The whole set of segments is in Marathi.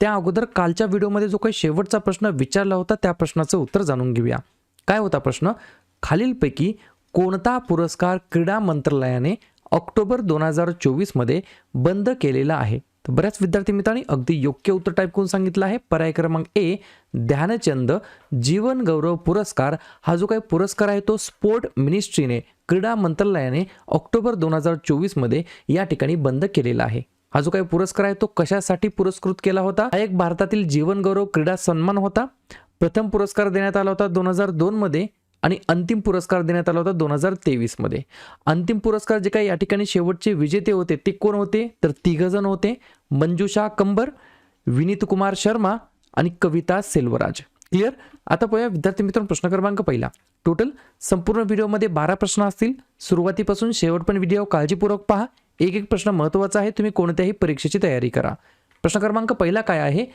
त्या अगोदर कालच्या व्हिडिओमध्ये जो काही शेवटचा प्रश्न विचारला होता त्या प्रश्नाचं उत्तर जाणून घेऊया. काय होता प्रश्न? खालीलपैकी कोणता पुरस्कार क्रीडा मंत्रालयाने ऑक्टोबर दोन हजार चोवीसमध्ये बंद केलेला आहे? तर बऱ्याच विद्यार्थी मित्रांनी अगदी योग्य उत्तर टाईप करून सांगितलं आहे. पर्याय क्रमांक ए ध्यानचंद जीवन गौरव पुरस्कार. हा जो काही पुरस्कार आहे तो स्पोर्ट मिनिस्ट्रीने क्रीडा मंत्रालयाने ऑक्टोबर दोन हजार चोवीसमध्ये या ठिकाणी बंद केलेला आहे. हा जो काही पुरस्कार आहे तो कशासाठी पुरस्कृत केला होता? हा एक भारतातील जीवनगौरव क्रीडा सन्मान होता. प्रथम पुरस्कार देण्यात आला होता दोन हजार दोनमध्ये आणि अंतिम पुरस्कार देण्यात आला होता दोन हजार तेवीसमध्ये अंतिम पुरस्कार जे काही या ठिकाणी शेवटचे विजेते होते ते कोण होते? तर तिघजण होते. मंजुषा कंबर विनीत कुमार शर्मा आणि कविता सेल्वराज. क्लिअर आता पाहूया विद्यार्थी मित्रांनो प्रश्न क्रमांक पहिला. टोटल संपूर्ण व्हिडिओमध्ये बारा प्रश्न असतील. सुरुवातीपासून शेवट पण व्हिडिओ काळजीपूर्वक पहा. एक एक प्रश्न महत्त्वाचा आहे. तुम्ही कोणत्याही परीक्षेची तयारी करा. प्रश्न क्रमांक पहिला काय आहे?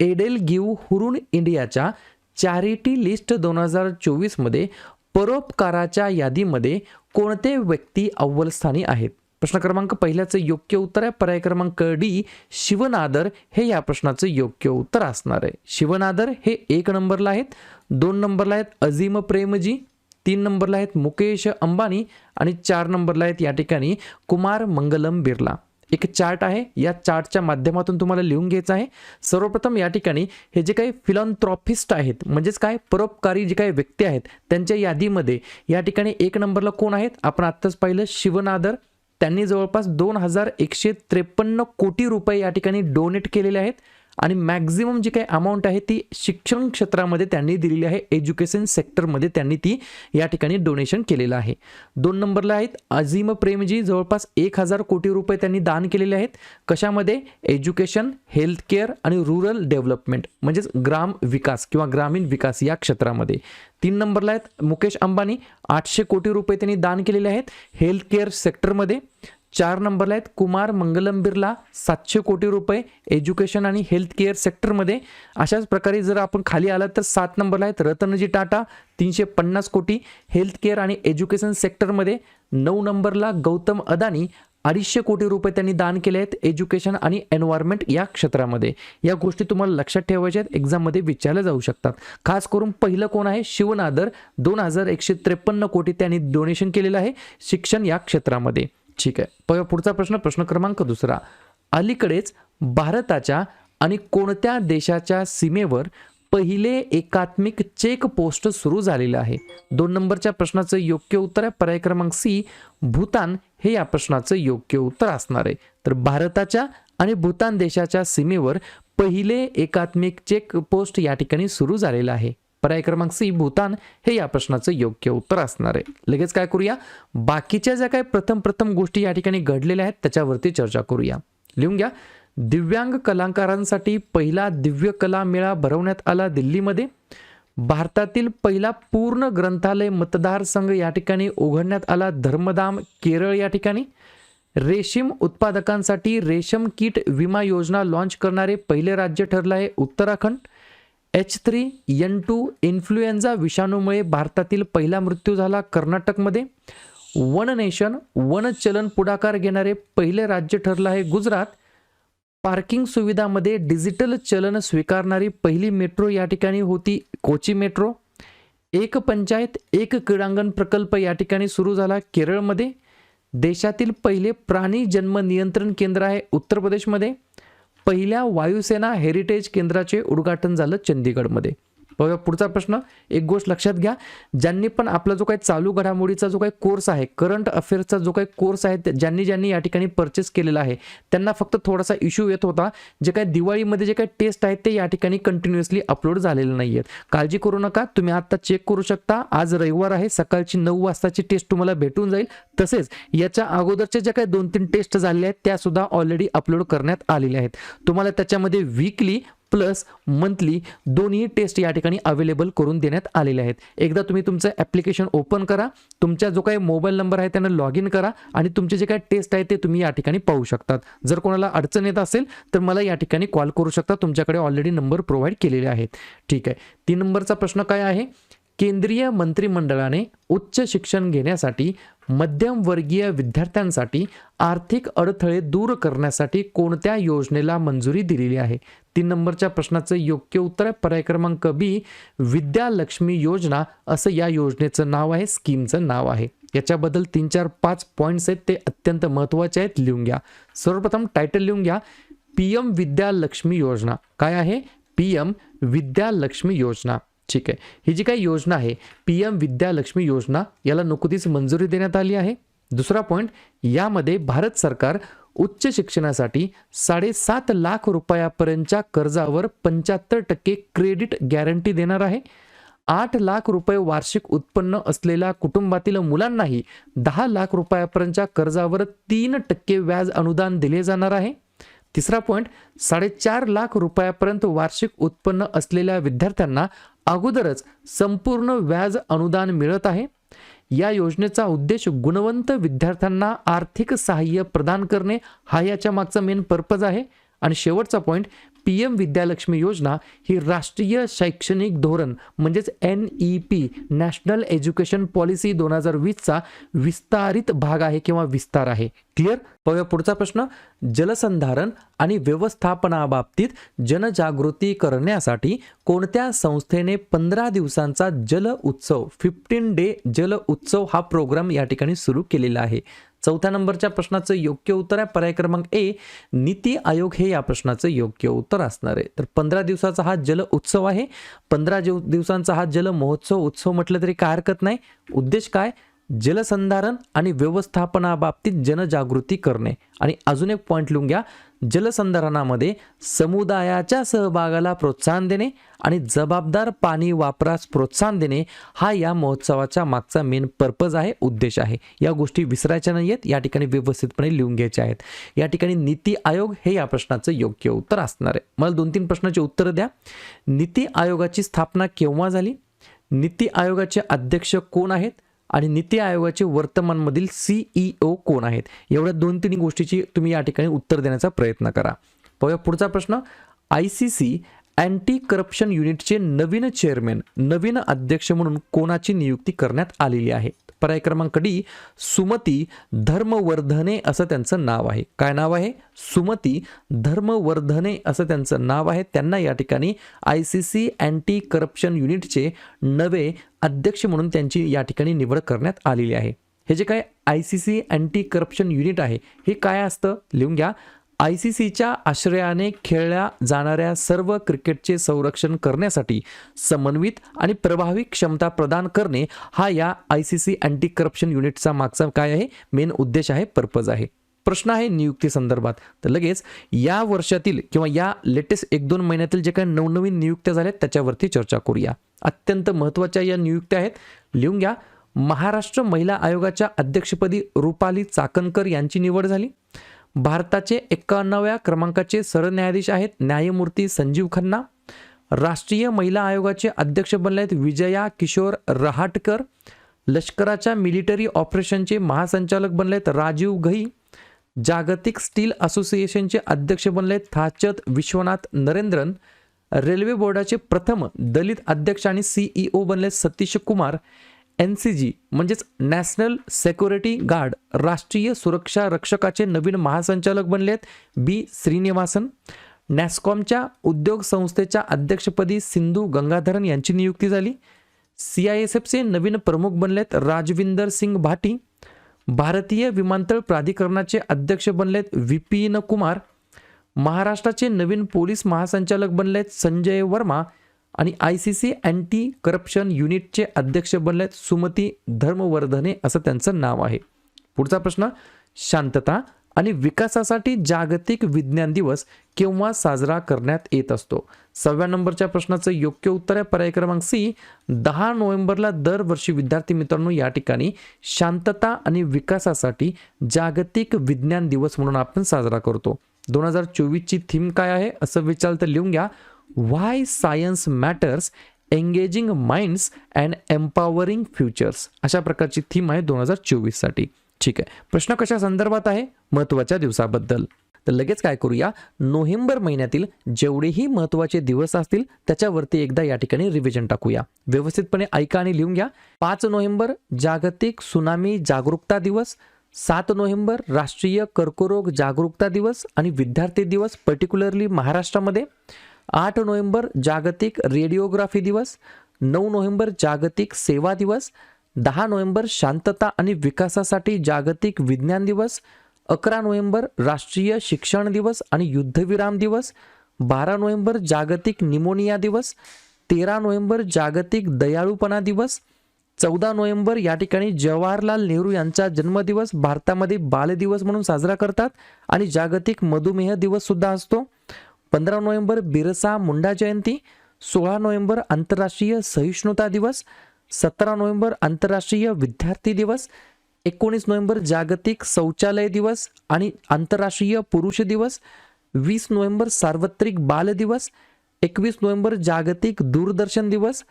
एडेल गिव हुरून इंडियाच्या चॅरिटी लिस्ट दोन हजार चोवीसमध्ये परोपकाराच्या यादीमध्ये कोणते व्यक्ती अव्वल स्थानी आहेत? प्रश्न क्रमांक पहिल्याचं योग्य उत्तर आहे. पर्याय क्रमांक डी शिवनादर हे या प्रश्नाचं योग्य उत्तर असणार आहे. शिवनादर हे एक नंबरला आहेत. दोन नंबरला आहेत अझीम प्रेमजी. तीन नंबरला आहेत मुकेश अंबानी आणि चार नंबरला आहेत या ठिकाणी कुमार मंगलम बिर्ला. एक चार्ट आहे या चार्टच्या माध्यमातून तुम्हाला लिहून घ्यायचं आहे. सर्वप्रथम या ठिकाणी हे जे काही फिलॉन्थ्रॉफिस्ट आहेत म्हणजेच काय परोपकारी जे काही व्यक्ती आहेत त्यांच्या यादीमध्ये या ठिकाणी एक नंबरला कोण आहेत? आपण आत्ताच पाहिलं शिवनादर. त्यांनी जवळपास दोन हजार एकशे त्रेपन्न कोटी रुपये या ठिकाणी डोनेट केलेले आहेत. आणि मॅक्झिमम जी काही अमाऊंट आहे ती शिक्षण क्षेत्रामध्ये त्यांनी दिलेली आहे. एज्युकेशन सेक्टरमध्ये त्यांनी ती या ठिकाणी डोनेशन केलेलं आहे. दोन नंबरला आहेत अझीम प्रेमजी जवळपास एक हजार कोटी रुपये त्यांनी दान केलेले आहेत. कशामध्ये? एज्युकेशन हेल्थ केअर आणि रुरल डेव्हलपमेंट म्हणजेच ग्राम विकास किंवा ग्रामीण विकास या क्षेत्रामध्ये. तीन नंबरला आहेत मुकेश अंबानी. आठशे कोटी रुपये त्यांनी दान केलेले आहेत. हेल्थ केअर सेक्टरमध्ये चार नंबरला आहेत. कुमार मंगलम बिर्ला सातशे कोटी रुपये एज्युकेशन आणि हेल्थ केअर सेक्टरमध्ये. अशाच प्रकारे जर आपण खाली आलात तर सात नंबरला आहेत रतनजी टाटा तीनशे पन्नास कोटी. हेल्थ केअर आणि एज्युकेशन सेक्टरमध्ये नऊ नंबरला गौतम अदानी अडीचशे कोटी रुपये त्यांनी दान केले आहेत एज्युकेशन आणि एन्व्हायरमेंट या क्षेत्रामध्ये. या गोष्टी तुम्हाला लक्षात ठेवायच्या आहेत. एक्झाममध्ये विचारल्या जाऊ शकतात. खास करून पहिलं कोण आहे? शिवनादर. दोन हजार एकशे त्रेपन्न कोटी त्यांनी डोनेशन केलेलं आहे शिक्षण या क्षेत्रामध्ये. ठीक आहे. प- पुढचा प्रश्न प्रश्न क्रमांक दुसरा. अलीकडेच भारताच्या आणि कोणत्या देशाच्या सीमेवर पहिले एकात्मिक चेक पोस्ट सुरू झालेलं आहे? दोन नंबरच्या प्रश्नाचं योग्य उत्तर आहे. पर्याय क्रमांक सी भूतान हे या प्रश्नाचं योग्य उत्तर असणार आहे. तर भारताच्या आणि भूतान देशाच्या सीमेवर पहिले एकात्मिक चेक पोस्ट या ठिकाणी सुरू झालेलं आहे. पर्याय क्रमांक सी भूतान हे या प्रश्नाचं योग्य उत्तर असणार आहे. लगेच काय करूया? बाकीच्या ज्या काही प्रथम प्रथम गोष्टी या ठिकाणी घडलेल्या आहेत त्याच्यावरती चर्चा करूया. लिहून घ्या. दिव्यांग कलाकारांसाठी पहिला दिव्य कला मेळा भरवण्यात आला दिल्लीमध्ये. भारतातील पहिला पूर्ण ग्रंथालय मतदारसंघ या ठिकाणी उघडण्यात आला धर्मधाम केरळ या ठिकाणी. रेशीम उत्पादकांसाठी रेशम कीट विमा योजना लॉन्च करणारे पहिले राज्य ठरलं आहे Uttarakhand. H three N two influenza विषाणूमुळे भारतातील पहिला मृत्यू झाला कर्नाटकमध्ये. वन नेशन वन चलन पुढाकार घेणारे पहिले राज्य ठरलं आहे गुजरात. पार्किंग सुविधामध्ये डिजिटल चलन स्वीकारणारी पहिली मेट्रो या ठिकाणी होती कोची मेट्रो. एक पंचायत एक क्रीडांगण प्रकल्प या ठिकाणी सुरू झाला केरळमध्ये. देशातील पहिले प्राणी जन्म नियंत्रण केंद्र आहे उत्तर प्रदेशमध्ये. पहिल्या वायुसेना हेरिटेज केंद्राचे उद्घाटन झालं चंदीगडमध्ये. बघा पुढचा प्रश्न एक गोष्ट लक्षात घ्या ज्यांनी पण आपला जो काही चालू घडामोडीचा जो काही कोर्स आहे करंट अफेअर्सचा जो काही कोर्स आहे ज्यांनी ज्यांनी या ठिकाणी परचेस केलेला आहे त्यांना फक्त थोडासा इश्यू येत होता जे काही दिवाळीमध्ये जे काही टेस्ट आहेत ते या ठिकाणी कंटिन्युअसली अपलोड झालेले नाही आहेत काळजी करू नका तुम्ही आत्ता चेक करू शकता आज रविवार आहे सकाळची नऊ वाजताची टेस्ट तुम्हाला भेटून जाईल. तसेच याच्या अगोदरच्या ज्या काही दोन तीन टेस्ट झालेल्या आहेत त्या सुद्धा ऑलरेडी अपलोड करण्यात आलेल्या आहेत. तुम्हाला त्याच्यामध्ये वीकली प्लस मंथली दोन्ही टेस्ट या ठिकाणी अवेलेबल करून देण्यात आलेले आहेत. एकदा तुम्ही तुमचं ॲप्लिकेशन ओपन करा तुमचा जो काही मोबाईल नंबर आहे त्यानं लॉग इन करा आणि तुमचे जे काही टेस्ट आहे ते तुम्ही या ठिकाणी पाहू शकतात. जर कोणाला अडचण येत असेल तर मला या ठिकाणी कॉल करू शकता. तुमच्याकडे ऑलरेडी नंबर प्रोव्हाइड केलेले आहेत. ठीक आहे. तीन नंबरचा प्रश्न काय आहे? केंद्रीय मंत्रिमंडळाने उच्च शिक्षण घेण्यासाठी मध्यमवर्गीय विद्यार्थ्यांसाठी आर्थिक अडथळे दूर करण्यासाठी कोणत्या योजनेला मंजुरी दिलेली आहे? तीन नंबरच्या प्रश्नाचं योग्य उत्तर आहे. पर्याय क्रमांक बी विद्यालक्ष्मी योजना. असं या योजनेचं नाव आहे स्कीमचं नाव आहे. याच्याबद्दल तीन चार पाच पॉईंट्स आहेत ते अत्यंत महत्त्वाचे आहेत लिहून घ्या. सर्वप्रथम टायटल लिहून घ्या. पी एम विद्यालक्ष्मी योजना. काय आहे? पी एम विद्यालक्ष्मी योजना. ठीक आहे. ही जी काही योजना आहे पी एम विद्यालक्ष्मी योजना याला नुकतीच मंजुरी देण्यात आली आहे. दुसरा पॉईंट यामध्ये भारत सरकार उच्च शिक्षणासाठी साडेसात लाख रुपयापर्यंतच्या कर्जावर पंच्याहत्तर टक्के क्रेडिट गॅरंटी देणार आहे. आठ लाख रुपये वार्षिक उत्पन्न असलेल्या कुटुंबातील मुलांनाही दहा लाख रुपयापर्यंतच्या कर्जावर तीन टक्के व्याज अनुदान दिले जाणार आहे. तिसरा पॉईंट साडेचार लाख रुपयापर्यंत वार्षिक उत्पन्न असलेल्या विद्यार्थ्यांना अगोदरच संपूर्ण व्याज अनुदान मिळत आहे. या योजनेचा उद्देश गुणवंत विद्यार्थ्यांना आर्थिक सहाय्य प्रदान करणे हा याच्या मागचा मेन पर्पज आहे. आणि शेवटचा पॉईंट पी एम विद्यालक्ष्मी योजना ही राष्ट्रीय शैक्षणिक धोरण म्हणजेच N E P national education policy दोन हजार वीसचा विस्तारित भाग आहे किंवा विस्तार आहे. क्लिअर पाहूया पुढचा प्रश्न. जलसंधारण आणि व्यवस्थापनाबाबतीत जनजागृती करण्यासाठी कोणत्या संस्थेने पंधरा दिवसांचा जल उत्सव फिफ्टीन डे जल उत्सव हा प्रोग्राम या ठिकाणी सुरू केलेला आहे? चौथ्या नंबरच्या प्रश्नाचं योग्य उत्तर आहे. पर्याय क्रमांक ए नीती आयोग हे या प्रश्नाचं योग्य उत्तर असणार आहे. तर पंधरा दिवसाचा हा जल उत्सव आहे. पंधरा दिवसांचा हा जल महोत्सव उत्सव म्हटलं तरी काय हरकत नाही. उद्देश काय? जलसंधारण आणि व्यवस्थापनाबाबतीत जनजागृती करणे. आणि अजून एक पॉईंट लिहून घ्या. जलसंधारणामध्ये समुदायाच्या सहभागाला प्रोत्साहन देणे आणि जबाबदार पाणी वापरास प्रोत्साहन देणे हा या महोत्सवाच्या मागचा मेन पर्पज आहे उद्देश आहे. या गोष्टी विसरायच्या नाही आहेत या ठिकाणी व्यवस्थितपणे लिहून घ्यायच्या आहेत. या ठिकाणी नीती आयोग हे या प्रश्नाचं योग्य उत्तर असणार आहे. मला दोन तीन प्रश्नाची उत्तरं द्या. नीती आयोगाची स्थापना केव्हा झाली? नीती आयोगाचे अध्यक्ष कोण आहेत? आणि नीती आयोगाचे वर्तमानमधील सीईओ कोण आहेत? एवढ्या दोन तीन गोष्टीची तुम्ही या ठिकाणी उत्तर देण्याचा प्रयत्न करा. पाहूया पुढचा प्रश्न. I C C anti corruption युनिटचे नवीन चेअरमॅन नवीन अध्यक्ष म्हणून कोणाची नियुक्ती करण्यात आलेली आहे? पर्याय क्रमांक डी सुमती धर्मवर्धने असं त्यांचं नाव आहे. काय नाव आहे? सुमती धर्मवर्धने असं त्यांचं नाव आहे. त्यांना या ठिकाणी I C C anti corruption युनिटचे नवे अध्यक्ष म्हणून त्यांची या ठिकाणी निवड करण्यात आलेली आहे. हे जे काय I C C anti corruption unit आहे हे काय असतं? लिहून घ्या. आय सी सीच्या आश्रयाने खेळल्या जाणाऱ्या सर्व क्रिकेटचे संरक्षण करण्यासाठी समन्वित आणि प्रभावी क्षमता प्रदान करणे हा या I C C anti corruption युनिटचा मागचा काय आहे? मेन उद्देश आहे पर्पज आहे. प्रश्न आहे नियुक्ती संदर्भात. तर लगेच या वर्षातील किंवा या लेटेस्ट एक दोन महिन्यातील जे काही नवनवीन नियुक्त्या झाल्या त्याच्यावरती चर्चा करूया. अत्यंत महत्त्वाच्या या नियुक्त्या आहेत. लिहून घ्या. महाराष्ट्र महिला आयोगाच्या अध्यक्षपदी रुपाली चाकणकर यांची निवड झाली. भारताचे एक्काण्णव्या क्रमांकाचे सरन्यायाधीश आहेत न्यायमूर्ती संजीव खन्ना. राष्ट्रीय महिला आयोगाचे अध्यक्ष बनले आहेत विजया किशोर रहाटकर. लष्कराच्या मिलिटरी ऑपरेशनचे महासंचालक बनले आहेत राजीव घई. जागतिक स्टील असोसिएशनचे अध्यक्ष बनले आहेत थाचत विश्वनाथ नरेंद्रन. रेल्वे बोर्डाचे प्रथम दलित अध्यक्ष आणि सीईओ बनले Satish Kumar. N C G म्हणजेच नॅशनल सेक्युरिटी गार्ड राष्ट्रीय सुरक्षा रक्षकाचे नवीन महासंचालक बनले आहेत बी श्रीनिवासन. नॅस्कॉमच्या उद्योग संस्थेच्या अध्यक्षपदी सिंधू गंगाधरन यांची नियुक्ती झाली. सी आय एस एफचे नवीन प्रमुख बनलेत राजविंदर सिंग भाटी. भारतीय विमानतळ प्राधिकरणाचे अध्यक्ष बनलेत विपिन कुमार महाराष्ट्राचे नवीन पोलीस महासंचालक बनलेत संजय वर्मा आणि I C C anti corruption युनिटचे अध्यक्ष बनलेत सुमती धर्मवर्धने असं त्यांचं नाव आहे. पुढचा प्रश्न शांतता आणि विकासासाठी जागतिक विज्ञान दिवस केव्हा साजरा करण्यात येत असतो? सहाव्या नंबरच्या प्रश्नाचं योग्य उत्तर आहे पर्याय क्रमांक सी. दहा नोव्हेंबरला दरवर्षी विद्यार्थी मित्रांनो या ठिकाणी शांतता आणि विकासासाठी जागतिक विज्ञान दिवस म्हणून आपण साजरा करतो. दोन हजार चोवीसची थीम काय आहे? असं विचार तर लिहून घ्या. Why science matters engaging minds and empowering futures अशा प्रकारची थीम आहे दोन हजार चोवीससाठी. ठीक आहे. प्रश्न कशा संदर्भात आहे? महत्त्वाच्या दिवसाबद्दल. तर लगेच काय करूया? नोव्हेंबर महिन्यातील जेवढेही महत्त्वाचे दिवस असतील त्याच्यावरती एकदा या ठिकाणी रिव्हिजन टाकूया. व्यवस्थितपणे ऐका आणि लिहून घ्या. पाच नोव्हेंबर जागतिक सुनामी जागरूकता दिवस. सात नोव्हेंबर राष्ट्रीय कर्करोग जागरूकता दिवस आणि विद्यार्थी दिवस पर्टिक्युलरली महाराष्ट्रामध्ये. आठ नोव्हेंबर जागतिक रेडिओग्राफी दिवस. नऊ नोव्हेंबर जागतिक सेवा दिवस. दहा नोव्हेंबर शांतता आणि विकासासाठी जागतिक विज्ञान दिवस अकरा नोव्हेंबर राष्ट्रीय शिक्षण दिवस आणि युद्धविराम दिवस बारा नोव्हेंबर जागतिक निमोनिया दिवस तेरा नोव्हेंबर जागतिक दयाळूपणा दिवस चौदा नोव्हेंबर या ठिकाणी जवाहरलाल नेहरू यांचा जन्मदिवस भारतामध्ये बालदिवस म्हणून साजरा करतात आणि जागतिक मधुमेह दिवस सुद्धा असतो. पंधरा नोव्हेंबर बिरसा मुंडा जयंती सोळा नोव्हेंबर आंतरराष्ट्रीय सहिष्णुता दिवस सतरा नोव्हेंबर आंतरराष्ट्रीय विद्यार्थी दिवस एकोणीस नोव्हेंबर जागतिक शौचालय दिवस आणि आंतरराष्ट्रीय पुरुष दिवस वीस नोव्हेंबर सार्वत्रिक बाल दिवस एकवीस नोव्हेंबर जागतिक दूरदर्शन दिवस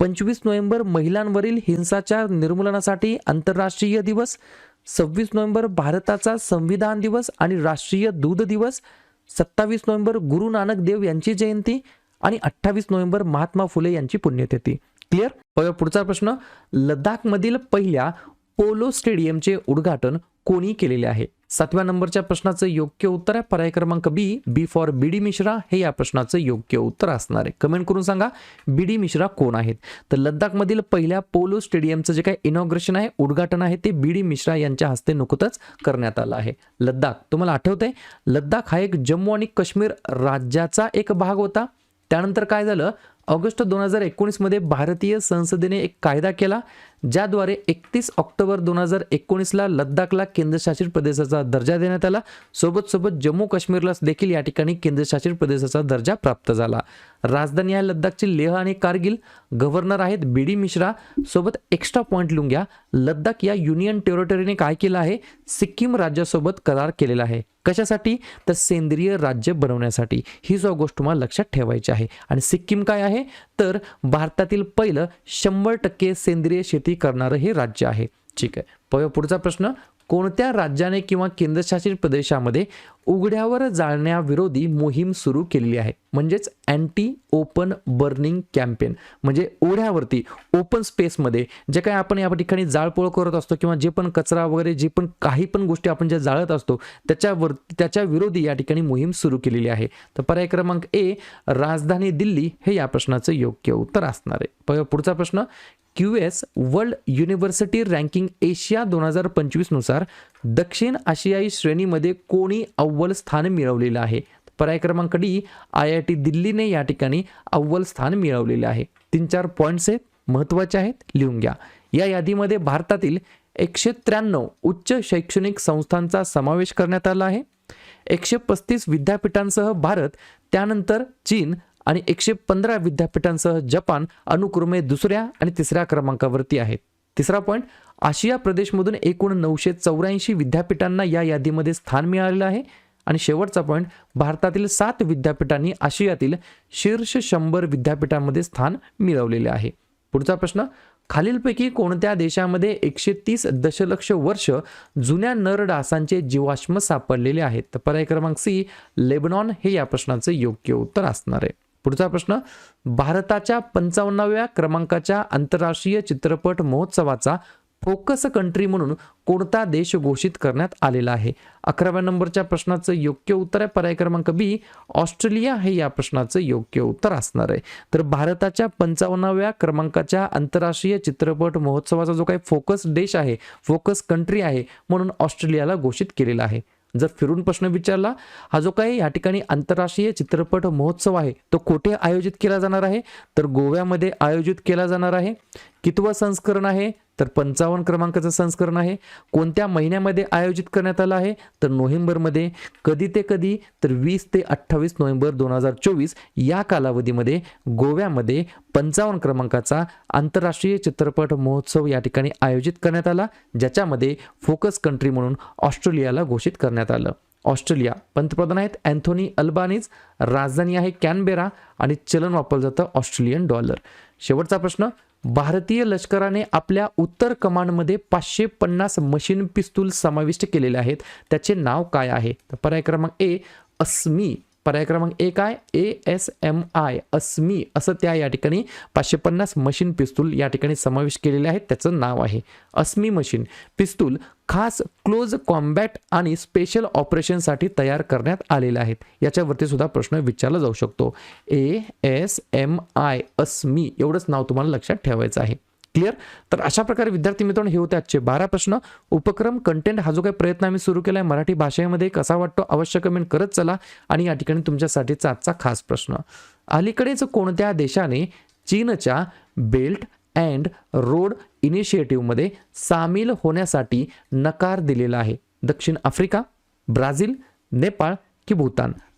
पंचवीस नोव्हेंबर महिलांवरील हिंसाचार निर्मूलनासाठी आंतरराष्ट्रीय दिवस सव्वीस नोव्हेंबर भारताचा संविधान दिवस आणि राष्ट्रीय दूध दिवस सत्तावीस नोव्हेंबर गुरु नानक देव यांची जयंती आणि अठ्ठावीस नोव्हेंबर महात्मा फुले यांची पुण्यतिथी. क्लिअर? पुढचा प्रश्न. लडाखमधील पहिल्या पोलो स्टेडियमचे उद्घाटन कोणी केलेले आहे? सातव्या नंबरच्या प्रश्नाचं योग्य उत्तर आहे पर्याय क्रमांक B. B for B D Mishra. हे या प्रश्नाचं योग्य उत्तर असणार आहे. कमेंट करून सांगा बी डी मिश्रा कोण आहेत? तर लद्दाखमधील पहिल्या पोलो स्टेडियमचं जे काही इनॉग्रेशन आहे उद्घाटन आहे ते बी डी मिश्रा यांच्या हस्ते नुकतंच करण्यात आलं आहे. लद्दाख तुम्हाला आठवतंय? लद्दाख हा एक जम्मू आणि काश्मीर राज्याचा एक भाग होता. त्यानंतर काय झालं? ऑगस्ट दोन हजार एकोणीसमध्ये भारतीय संसदेने एक कायदा केला ज्याद्वारे एकतीस ऑक्टोबर दोन हजार एकोणीसला लद्दाखला केंद्रशासित प्रदेशाचा दर्जा देण्यात आला. सोबत सोबत जम्मू काश्मीरला देखील या ठिकाणी केंद्रशासित प्रदेशाचा दर्जा प्राप्त झाला. राजधानी आहे लद्दाखची लेह आणि कारगिल. गव्हर्नर आहेत बी डी मिश्रा. सोबत एक्स्ट्रा पॉईंट लिहून घ्या. लद्दाख या युनियन टेरिटरीने काय केलं आहे? सिक्कीम राज्यासोबत करार केलेला आहे. कशासाठी? तर सेंद्रिय राज्य बनवण्यासाठी. ही जो गोष्ट तुम्हाला लक्षात ठेवायची आहे. आणि सिक्कीम काय आहे? तर भारतातील पहिलं शंभर टक्के सेंद्रिय शेती करणारं हे राज्य आहे. ठीक आहे. पुढचा प्रश्न कोणत्या राज्याने किंवा केंद्रशासित प्रदेशामध्ये उघड्यावर जाळण्याविरोधी मोहीम सुरू केलेली आहे? म्हणजेच अँटी ओपन बर्निंग कॅम्पेन म्हणजे ओढ्यावरती ओपन स्पेसमध्ये जे काही आपण या ठिकाणी जाळपोळ करत असतो किंवा जे पण कचरा वगैरे जे पण काही पण गोष्टी आपण ज्या जाळत असतो त्याच्यावर त्याच्या विरोधी या ठिकाणी मोहीम सुरू केलेली आहे. तर पर्याय क्रमांक ए राजधानी दिल्ली हे या प्रश्नाचं योग्य उत्तर असणार आहे. पुढचा प्रश्न Q S world university ranking Asia दोन हजार पंचवीसनुसार दक्षिण आशियाई श्रेणीमध्ये कोणी अव्वल स्थान मिळवलेलं आहे? पर्याय क्रमांक डी आय आय टी दिल्लीने या ठिकाणी अव्वल स्थान मिळवलेले आहे. तीन चार पॉईंट्स आहेत महत्त्वाचे आहेत लिहून घ्या. या यादीमध्ये भारतातील एकशे त्र्याण्णव उच्च शैक्षणिक संस्थांचा समावेश करण्यात आला आहे. एकशे पस्तीस विद्यापीठांसह भारत त्यानंतर चीन आणि एकशे पंधरा विद्यापीठांसह जपान अनुक्रमे दुसऱ्या आणि तिसऱ्या क्रमांकावरती आहेत. तिसरा पॉईंट आशिया प्रदेशमधून एकूण नऊशे चौऱ्याऐंशी विद्यापीठांना या यादीमध्ये स्थान मिळालेलं आहे. आणि शेवटचा पॉईंट भारतातील सात विद्यापीठांनी आशियातील शीर्ष शंभर विद्यापीठांमध्ये स्थान मिळवलेले आहे. पुढचा प्रश्न खालीलपैकी कोणत्या देशामध्ये एकशे तीस दशलक्ष वर्ष जुन्या नर डासांचे जीवाश्म सापडलेले आहेत? तर पर्याय क्रमांक सी लेबनॉन हे या प्रश्नाचं योग्य उत्तर असणार आहे. पुढचा प्रश्न भारताच्या पंचावन्नाव्या क्रमांकाच्या आंतरराष्ट्रीय चित्रपट महोत्सवाचा फोकस कंट्री म्हणून कोणता देश घोषित करण्यात आलेला आहे? अकराव्या नंबरच्या प्रश्नाचं योग्य उत्तर आहे पर्याय क्रमांक बी. ऑस्ट्रेलिया हे या प्रश्नाचं योग्य उत्तर असणार आहे. तर भारताच्या पंचावन्नाव्या क्रमांकाच्या आंतरराष्ट्रीय चित्रपट महोत्सवाचा जो काही फोकस देश आहे फोकस कंट्री आहे म्हणून ऑस्ट्रेलियाला घोषित केलेला आहे. जर फिरून प्रश्न विचारला हा जो काही या ठिकाणी आंतरराष्ट्रीय चित्रपट महोत्सव आहे तो कुठे आयोजित केला जाणार आहे? तर गोव्यामध्ये आयोजित केला जाणार आहे. कितवं संस्करण आहे? तर पंचावन्न क्रमांकाचं संस्करण आहे. कोणत्या महिन्यामध्ये आयोजित करण्यात आलं आहे? तर नोव्हेंबरमध्ये कधी ते कधी? तर वीस ते अठ्ठावीस नोव्हेंबर दोन हजार चोवीस या कालावधीमध्ये गोव्यामध्ये पंचावन्न क्रमांकाचा आंतरराष्ट्रीय चित्रपट महोत्सव या ठिकाणी आयोजित करण्यात आला ज्याच्यामध्ये फोकस कंट्री म्हणून ऑस्ट्रेलियाला घोषित करण्यात आलं. ऑस्ट्रेलिया पंतप्रधान आहेत अँथोनी अल्बानीज राजधानी आहे कॅनबेरा आणि चलन वापरलं जातं ऑस्ट्रेलियन डॉलर. शेवटचा प्रश्न भारतीय लष्कराने आपल्या उत्तर कमांडमध्ये पाचशे पन्नास मशीन पिस्तूल समाविष्ट केलेले आहेत. त्याचे नाव काय आहे? तर पर्याय क्रमांक ए अस्मी. पर्याय क्रमांक एक आहे A S M I Asmi असं त्या या ठिकाणी पाचशे पन्नास मशीन पिस्तूल या ठिकाणी समावेश केलेले आहेत त्याचं नाव आहे अस्मी मशीन पिस्तूल खास क्लोज कॉम्बॅट आणि स्पेशल ऑपरेशनसाठी तयार करण्यात आलेले आहेत. याच्यावरती सुद्धा प्रश्न विचारला जाऊ शकतो. A S M I Asmi एवढंच नाव तुम्हाला लक्षात ठेवायचं आहे. क्लिअर? तर अशा प्रकारे विद्यार्थी मित्रांनो हे होते आजचे बारा प्रश्न. उपक्रम कंटेंट हा जो काही प्रयत्न आम्ही सुरू केला आहे मराठी भाषेमध्ये कसा वाटतो अवश्य कमेंट करत चला. आणि या ठिकाणी तुमच्यासाठीचा आजचा खास प्रश्न. अलीकडेच कोणत्या देशाने चीनच्या बेल्ट अँड रोड इनिशिएटिव्हमध्ये सामील होण्यासाठी नकार दिलेला आहे? दक्षिण आफ्रिका ब्राझील नेपाळ की भूतान?